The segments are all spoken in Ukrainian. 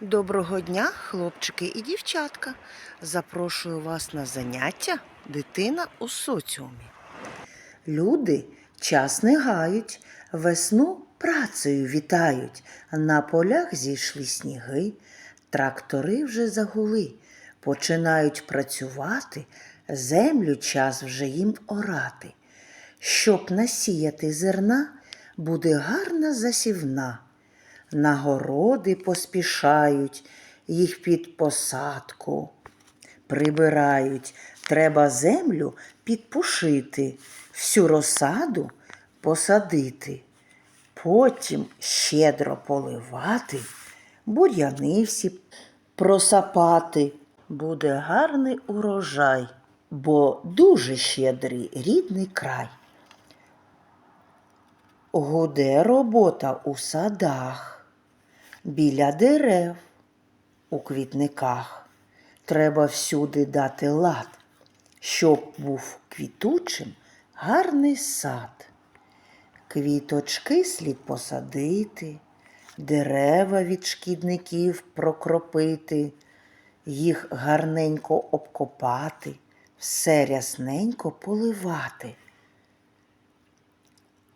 Доброго дня, хлопчики і дівчатка. Запрошую вас на заняття Дитина у соціумі. Люди час не гають, весну працею вітають. На полях зійшли сніги, трактори вже загули, починають працювати, землю час вже їм орати. Щоб насіяти зерна, буде гарна засівна. Нагороди поспішають, їх під посадку прибирають. Треба землю підпушити, всю розсаду посадити. Потім щедро поливати, бур'яни всі просапати. Буде гарний урожай, бо дуже щедрий рідний край. Гуде робота у садах, біля дерев, у квітниках. Треба всюди дати лад, щоб був квітучим гарний сад. Квіточки слід посадити, дерева від шкідників прокропити, їх гарненько обкопати, все рясненько поливати.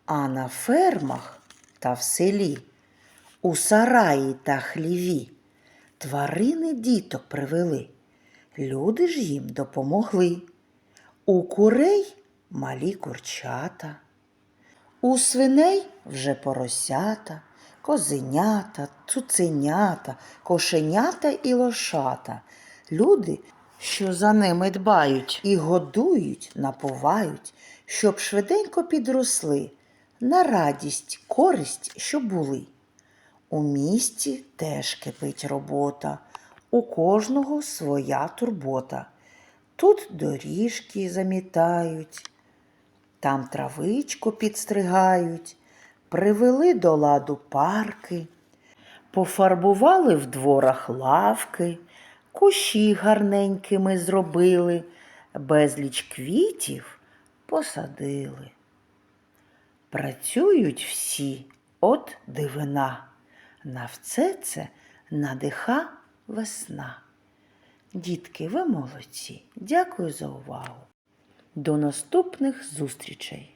А на фермах та в селі, у сараї та хліві, тварини діток привели. Люди ж їм допомогли. У курей малі курчата, у свиней вже поросята, козенята, цуценята, кошенята і лошата. Люди, що за ними дбають і годують, напувають, щоб швиденько підросли, на радість, користь, щоб були. У місті теж кипить робота, у кожного своя турбота. Тут доріжки замітають, там травичку підстригають, привели до ладу парки, пофарбували в дворах лавки, кущі гарненькими зробили, безліч квітів посадили. Працюють всі, от дивина. На все це надиха весна. Дітки, ви молодці. Дякую за увагу. До наступних зустрічей!